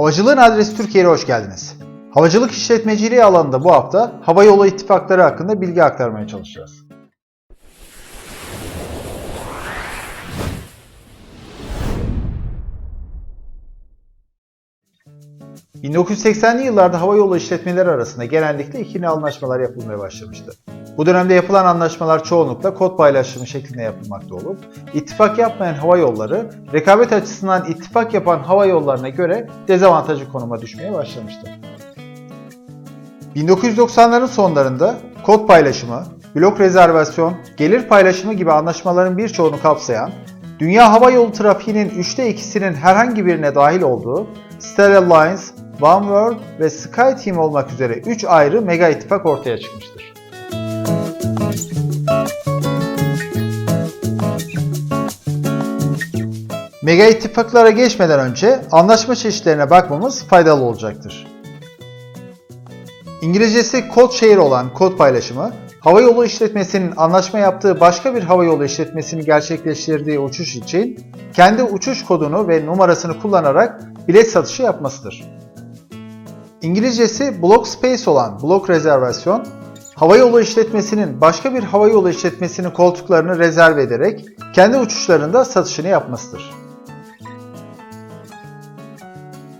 Havacılığın adresi Türkiye'ye hoş geldiniz. Havacılık işletmeciliği alanında bu hafta hava yolu ittifakları hakkında bilgi aktarmaya çalışacağız. ...1980'li yıllarda hava yolu işletmeleri arasında genellikle ikili anlaşmalar yapılmaya başlamıştı. Bu dönemde yapılan anlaşmalar çoğunlukla kod paylaşımı şeklinde yapılmakta olup, ittifak yapmayan hava yolları, rekabet açısından ittifak yapan hava yollarına göre dezavantajlı konuma düşmeye başlamıştı. 1990'ların sonlarında kod paylaşımı, blok rezervasyon, gelir paylaşımı gibi anlaşmaların birçoğunu kapsayan, dünya hava yolu trafiğinin üçte ikisinin herhangi birine dahil olduğu Star Alliance, OneWorld ve SkyTeam olmak üzere 3 ayrı mega ittifak ortaya çıkmıştır. Mega ittifaklara geçmeden önce anlaşma çeşitlerine bakmamız faydalı olacaktır. İngilizcesi kod şehir olan kod paylaşımı, havayolu işletmesinin anlaşma yaptığı başka bir havayolu işletmesini gerçekleştirdiği uçuş için kendi uçuş kodunu ve numarasını kullanarak bilet satışı yapmasıdır. İngilizcesi block space olan block rezervasyon, havayolu işletmesinin başka bir havayolu işletmesinin koltuklarını rezerve ederek kendi uçuşlarında satışını yapmasıdır.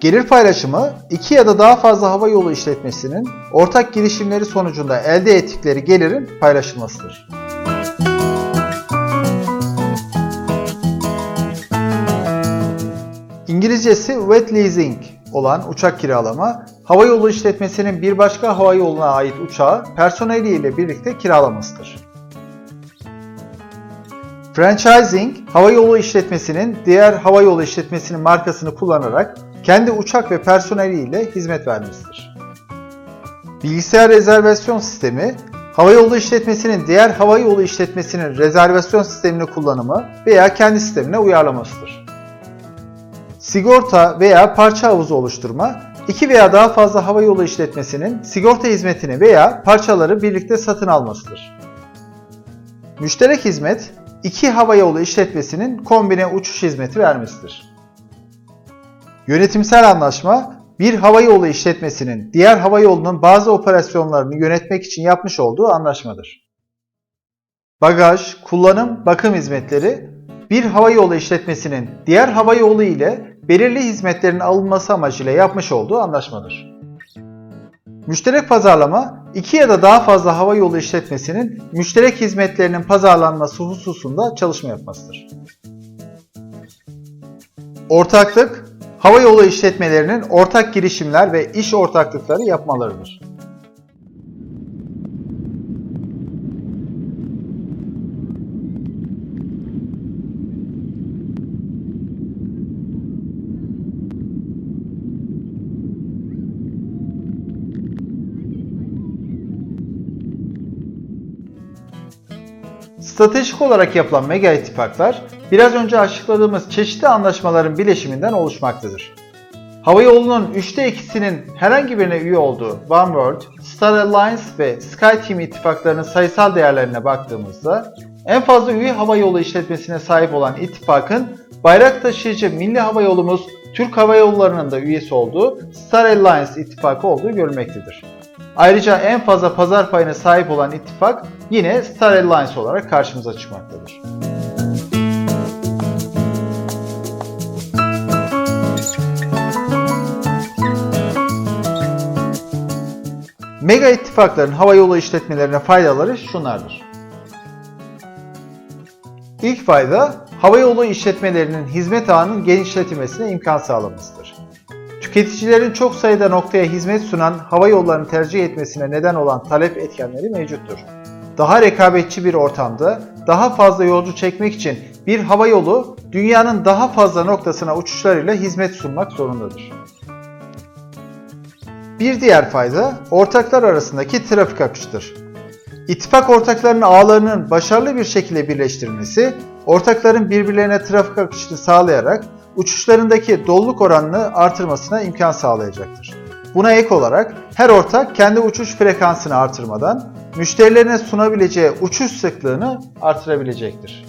Gelir paylaşımı, iki ya da daha fazla hava yolu işletmesinin ortak girişimleri sonucunda elde ettikleri gelirin paylaşılmasıdır. İngilizcesi wet leasing olan uçak kiralama, hava yolu işletmesinin bir başka hava yoluna ait uçağı personeliyle birlikte kiralamasıdır. Franchising, hava yolu işletmesinin diğer hava yolu işletmesinin markasını kullanarak kendi uçak ve personeliyle hizmet vermesidir. Bilgisayar rezervasyon sistemi, havayolu işletmesinin diğer havayolu işletmesinin rezervasyon sistemini kullanımı veya kendi sistemine uyarlamasıdır. Sigorta veya parça havuzu oluşturma, iki veya daha fazla havayolu işletmesinin sigorta hizmetini veya parçaları birlikte satın almasıdır. Müşterek hizmet, iki havayolu işletmesinin kombine uçuş hizmeti vermesidir. Yönetimsel anlaşma, bir havayolu işletmesinin diğer havayolunun bazı operasyonlarını yönetmek için yapmış olduğu anlaşmadır. Bagaj, kullanım, bakım hizmetleri, bir havayolu işletmesinin diğer havayolu ile belirli hizmetlerin alınması amacıyla yapmış olduğu anlaşmadır. Müşterek pazarlama, iki ya da daha fazla havayolu işletmesinin müşterek hizmetlerinin pazarlanması hususunda çalışma yapmasıdır. Ortaklık, havayolu işletmelerinin ortak girişimler ve iş ortaklıkları yapmalarıdır. Stratejik olarak yapılan mega ittifaklar, biraz önce açıkladığımız çeşitli anlaşmaların bileşiminden oluşmaktadır. Havayolunun üçte ikisinin herhangi birine üye olduğu OneWorld, Star Alliance ve SkyTeam ittifaklarının sayısal değerlerine baktığımızda, en fazla üye havayolu işletmesine sahip olan ittifakın bayrak taşıyıcı milli havayolumuz Türk Hava Yolları'nın da üyesi olduğu Star Alliance ittifakı olduğu görülmektedir. Ayrıca en fazla pazar payına sahip olan ittifak yine Star Alliance olarak karşımıza çıkmaktadır. Mega ittifakların havayolu işletmelerine faydaları şunlardır. İlk fayda, havayolu işletmelerinin hizmet ağının genişletilmesine imkan sağlamasıdır. Tüketicilerin çok sayıda noktaya hizmet sunan hava yollarını tercih etmesine neden olan talep etkenleri mevcuttur. Daha rekabetçi bir ortamda daha fazla yolcu çekmek için bir hava yolu dünyanın daha fazla noktasına uçuşlarıyla hizmet sunmak zorundadır. Bir diğer fayda ortaklar arasındaki trafik akışıdır. İttifak ortaklarının ağlarının başarılı bir şekilde birleştirilmesi, ortakların birbirlerine trafik akışını sağlayarak uçuşlarındaki doluluk oranını artırmasına imkan sağlayacaktır. Buna ek olarak her ortak kendi uçuş frekansını artırmadan müşterilerine sunabileceği uçuş sıklığını artırabilecektir.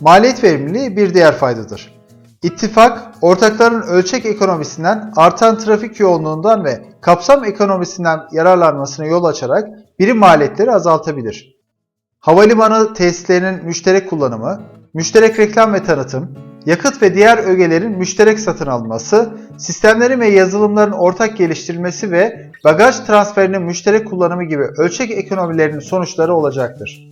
Maliyet verimliliği bir diğer faydadır. İttifak, ortakların ölçek ekonomisinden, artan trafik yoğunluğundan ve kapsam ekonomisinden yararlanmasına yol açarak birim maliyetleri azaltabilir. Havalimanı tesislerinin müşterek kullanımı, müşterek reklam ve tanıtım, yakıt ve diğer ögelerin müşterek satın alınması, sistemlerin ve yazılımların ortak geliştirilmesi ve bagaj transferinin müşterek kullanımı gibi ölçek ekonomilerinin sonuçları olacaktır.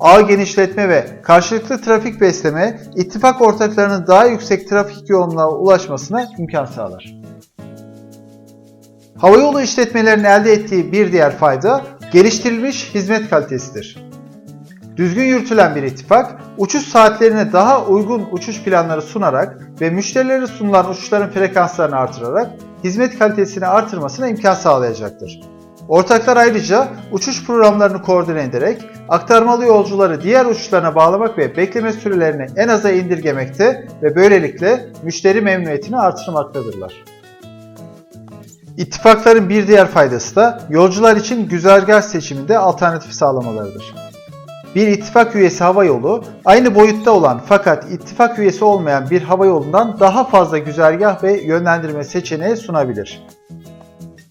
Ağ genişletme ve karşılıklı trafik besleme, ittifak ortaklarının daha yüksek trafik yoğunluğuna ulaşmasına imkan sağlar. Havayolu işletmelerinin elde ettiği bir diğer fayda, geliştirilmiş hizmet kalitesidir. Düzgün yürütülen bir ittifak, uçuş saatlerine daha uygun uçuş planları sunarak ve müşterilere sunulan uçuşların frekanslarını artırarak hizmet kalitesini artırmasına imkan sağlayacaktır. Ortaklar ayrıca uçuş programlarını koordine ederek aktarmalı yolcuları diğer uçuşlarına bağlamak ve bekleme sürelerini en aza indirgemekte ve böylelikle müşteri memnuniyetini artırmaktadırlar. İttifakların bir diğer faydası da yolcular için güzergah seçiminde alternatif sağlamalarıdır. Bir ittifak üyesi hava yolu aynı boyutta olan fakat ittifak üyesi olmayan bir hava yolundan daha fazla güzergah ve yönlendirme seçeneği sunabilir.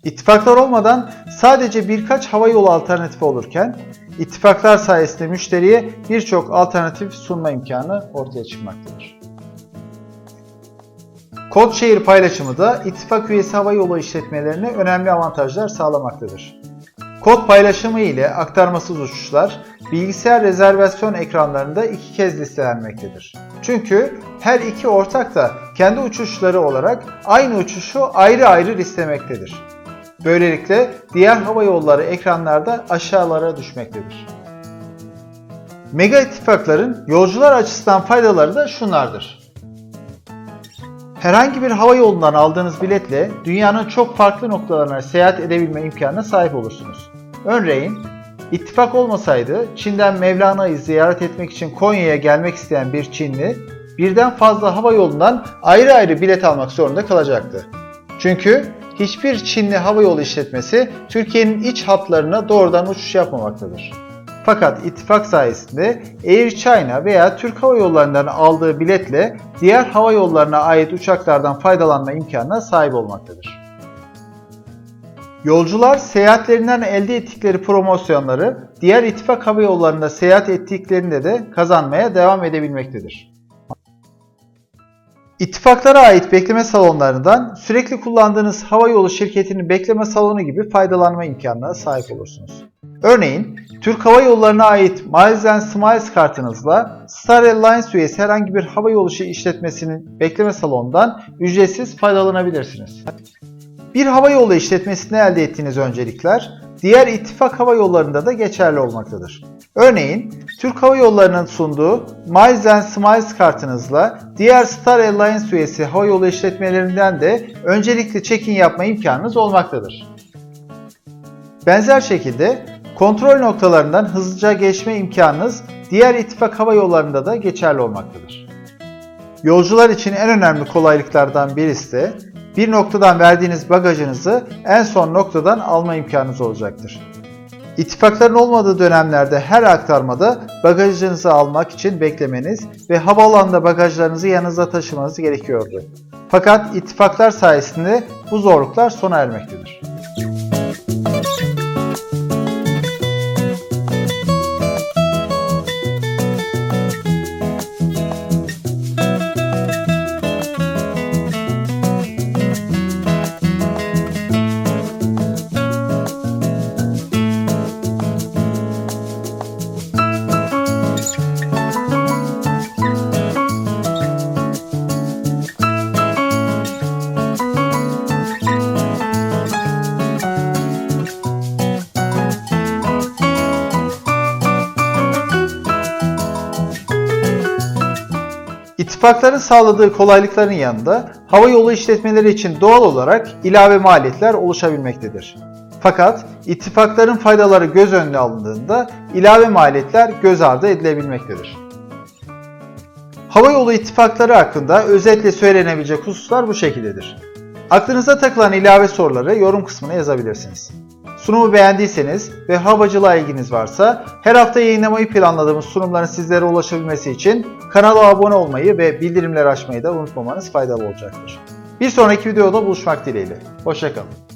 İttifaklar olmadan sadece birkaç hava yolu alternatifi olurken ittifaklar sayesinde müşteriye birçok alternatif sunma imkanı ortaya çıkmaktadır. Kod paylaşımı da ittifak üyesi hava yolu işletmelerine önemli avantajlar sağlamaktadır. Kod paylaşımı ile aktarmasız uçuşlar bilgisayar rezervasyon ekranlarında iki kez listelenmektedir. Çünkü her iki ortak da kendi uçuşları olarak aynı uçuşu ayrı ayrı listemektedir. Böylelikle diğer hava yolları ekranlarda aşağılara düşmektedir. Mega ittifakların yolcular açısından faydaları da şunlardır. Herhangi bir hava yolundan aldığınız biletle dünyanın çok farklı noktalarına seyahat edebilme imkanına sahip olursunuz. Örneğin, ittifak olmasaydı Çin'den Mevlana'yı ziyaret etmek için Konya'ya gelmek isteyen bir Çinli birden fazla hava yolundan ayrı ayrı bilet almak zorunda kalacaktı. Çünkü hiçbir Çinli hava yolu işletmesi Türkiye'nin iç hatlarına doğrudan uçuş yapmamaktadır. Fakat ittifak sayesinde Air China veya Türk Hava Yolları'ndan aldığı biletle diğer hava yollarına ait uçaklardan faydalanma imkanına sahip olmaktadır. Yolcular seyahatlerinden elde ettikleri promosyonları diğer ittifak hava yollarında seyahat ettiklerinde de kazanmaya devam edebilmektedir. İttifaklara ait bekleme salonlarından sürekli kullandığınız hava yolu şirketinin bekleme salonu gibi faydalanma imkanına sahip olursunuz. Örneğin Türk Hava Yolları'na ait Miles and Smiles kartınızla Star Alliance üyesi herhangi bir hava yolu işletmesinin bekleme salonundan ücretsiz faydalanabilirsiniz. Bir hava yolu işletmesinde elde ettiğiniz öncelikler diğer ittifak hava yollarında da geçerli olmaktadır. Örneğin Türk Hava Yolları'nın sunduğu Miles and Smiles kartınızla diğer Star Alliance üyesi hava yolu işletmelerinden de öncelikli check-in yapma imkanınız olmaktadır. Benzer şekilde kontrol noktalarından hızlıca geçme imkanınız diğer ittifak hava yollarında da geçerli olmaktadır. Yolcular için en önemli kolaylıklardan birisi de bir noktadan verdiğiniz bagajınızı en son noktadan alma imkanınız olacaktır. İttifakların olmadığı dönemlerde her aktarmada bagajınızı almak için beklemeniz ve havaalanında bagajlarınızı yanınızda taşımanız gerekiyordu. Fakat ittifaklar sayesinde bu zorluklar sona ermektedir. İttifakların sağladığı kolaylıkların yanında hava yolu işletmeleri için doğal olarak ilave maliyetler oluşabilmektedir. Fakat ittifakların faydaları göz önüne alındığında ilave maliyetler göz ardı edilebilmektedir. Hava yolu ittifakları hakkında özetle söylenebilecek hususlar bu şekildedir. Aklınıza takılan ilave soruları yorum kısmına yazabilirsiniz. Sunumu beğendiyseniz ve havacılığa ilginiz varsa her hafta yayınlamayı planladığımız sunumların sizlere ulaşabilmesi için kanala abone olmayı ve bildirimleri açmayı da unutmamanız faydalı olacaktır. Bir sonraki videoda buluşmak dileğiyle. Hoşçakalın.